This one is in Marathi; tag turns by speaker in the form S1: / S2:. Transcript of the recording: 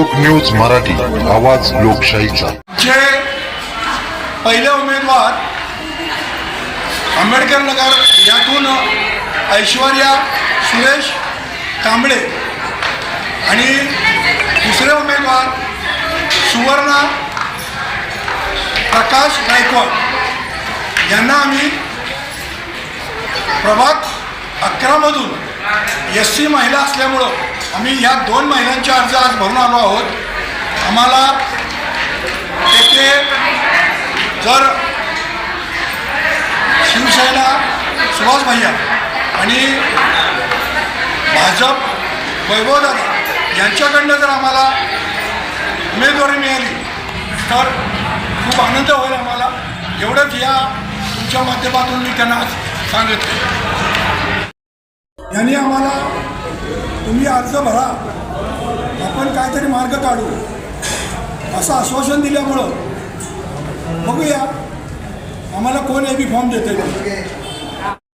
S1: लोक न्यूज मराठी आवाज लोकशाहीचा.
S2: जे पहिले उमेदवार आंबेडकर नगर यातून ऐश्वर्या सुरेश कांबळे आणि दुसरे उमेदवार सुवर्णा प्रकाश गायकवाड यांना आम्ही प्रभात अकरामधून एस सी महिला असल्यामुळं आम्ही ह्या दोन महिन्यांचे अर्ज आज भरून आलो आहोत. आम्हाला तेथे जर शिवसेना सुभाष भैया आणि भाजप वैभवदादा यांच्याकडनं जर आम्हाला उमेदवारी मिळाली तर खूप आनंद होईल आम्हाला. एवढंच या तुमच्या माध्यमातून मी त्यांना सांगितलं यांनी आम्हाला तुम्ही अर्ज भरा. आपण काहीतरी मार्ग काढू. असं आश्वासन दिल्यामुळं. बघूया. आम्हाला कोण ए बी फॉर्म देते